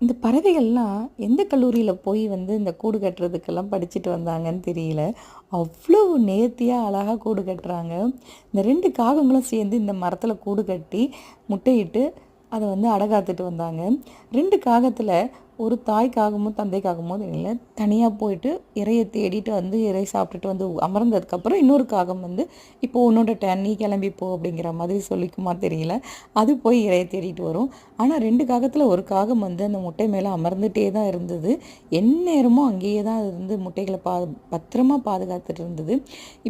இந்த பறவைகள்லாம் எந்த கல்லூரியில் போய் வந்து இந்த கூடு கட்டுறதுக்கெல்லாம் படிச்சுட்டு வந்தாங்கன்னு தெரியல. அவ்வளோ நேர்த்தியாக அழகாக கூடு கட்டுறாங்க. இந்த ரெண்டு காகங்களும் சேர்ந்து இந்த மரத்தில் கூடு கட்டி முட்டையிட்டு அதை வந்து அடகாத்துட்டு வந்தாங்க. ரெண்டு காகத்தில் ஒரு தாய் காகமும் தந்தை காகமும் இல்லை தனியாக போயிட்டு இறையை தேடிட்டு வந்து இறை சாப்பிட்டுட்டு வந்து அமர்ந்ததுக்கப்புறம் இன்னொரு காகம் வந்து இப்போ உன்னோட டேன் நீ கிளம்பி போ அப்படிங்கிற மாதிரி சொல்லிக்குமா தெரியல. அது போய் இறையை தேடிட்டு வரும். ஆனால் ரெண்டு காகத்தில் ஒரு காகம் வந்து அந்த முட்டை மேலே அமர்ந்துகிட்டே தான் இருந்தது. எந்நேரமும் அங்கேயே தான் இருந்து முட்டைகளை பா பத்திரமா பாதுகாத்துட்டு இருந்தது.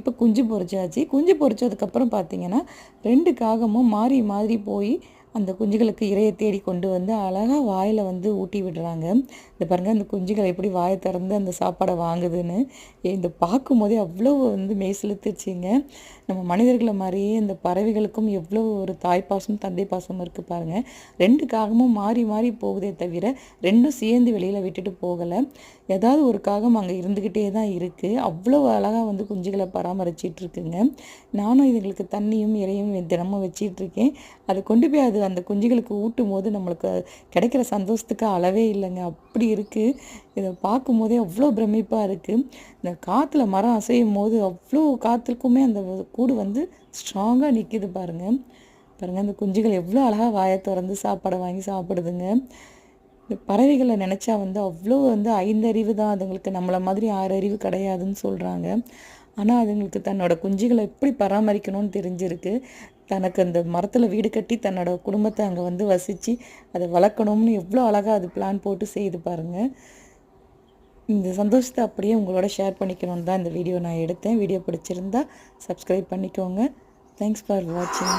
இப்போ குஞ்சு பொரிச்சாச்சு. குஞ்சு பொரிச்சதுக்கப்புறம் பார்த்தீங்கன்னா ரெண்டு காகமும் மாறி மாறி போய் அந்த குஞ்சுகளுக்கு இரையை தேடி கொண்டு வந்து அழகாக வாயில் வந்து ஊட்டி விடுறாங்க. இந்த பாருங்கள் அந்த குஞ்சுகள் எப்படி வாயை திறந்து அந்த சாப்பாடை வாங்குதுன்னு. இந்த பார்க்கும் போதே அவ்வளோ வந்து மெய் நம்ம மனிதர்களை மாதிரியே இந்த பறவைகளுக்கும் எவ்வளோ ஒரு தாய் பாசம் தந்தை பாசம் இருக்குது பாருங்கள் ரெண்டு காகமும் மாறி மாறி போகுதே தவிர ரெண்டும் சேர்ந்து வெளியில் விட்டுட்டு போகலை. ஏதாவது ஒரு காகம் அங்கே இருந்துக்கிட்டே தான் இருக்குது அவ்வளோ அழகாக வந்து குஞ்சுகளை பராமரிச்சிட்ருக்குங்க நானும் இதுங்களுக்கு தண்ணியும் இறையும் தினமும் வச்சிட்ருக்கேன் அதை கொண்டு போய் அது அந்த குஞ்சுகளுக்கு ஊட்டும் போது நம்மளுக்கு கிடைக்கிற சந்தோஷத்துக்கு அளவே இல்லைங்க. அப்படி இருக்குது இதை பார்க்கும்போதே அவ்வளோ பிரமிப்பாக இருக்குது இந்த காற்றுல மரம் அசையும் போது அவ்வளோ காற்றுக்குமே அந்த கூடு வந்து ஸ்ட்ராங்காக நிற்கிது பாருங்கள் பாருங்கள் அந்த குஞ்சுகள் எவ்வளோ அழகாக வாயை திறந்து சாப்பாடை வாங்கி சாப்பிடுதுங்க. இந்த பறவைகளை நினச்சா வந்து அவ்வளோ வந்து ஐந்தறிவு தான். அதுங்களுக்கு நம்மளை மாதிரி ஆறு அறிவு கிடையாதுன்னு சொல்கிறாங்க ஆனால் அதுங்களுக்கு தன்னோட குஞ்சுகளை எப்படி பராமரிக்கணும்னு தெரிஞ்சிருக்கு. தனக்கு அந்த மரத்தில் வீடு கட்டி தன்னோட குடும்பத்தை அங்கே வந்து வசித்து அதை வளர்க்கணும்னு எவ்வளோ அழகாக அது பிளான் போட்டு செய்து பாருங்கள் இந்த சந்தோஷத்தை அப்படியே உங்களோட ஷேர் பண்ணிக்கணும்னு தான் இந்த வீடியோ நான் எடுத்தேன். வீடியோ பிடிச்சிருந்தா சப்ஸ்கிரைப் பண்ணிக்கோங்க. தேங்க்ஸ் ஃபார் வாட்சிங்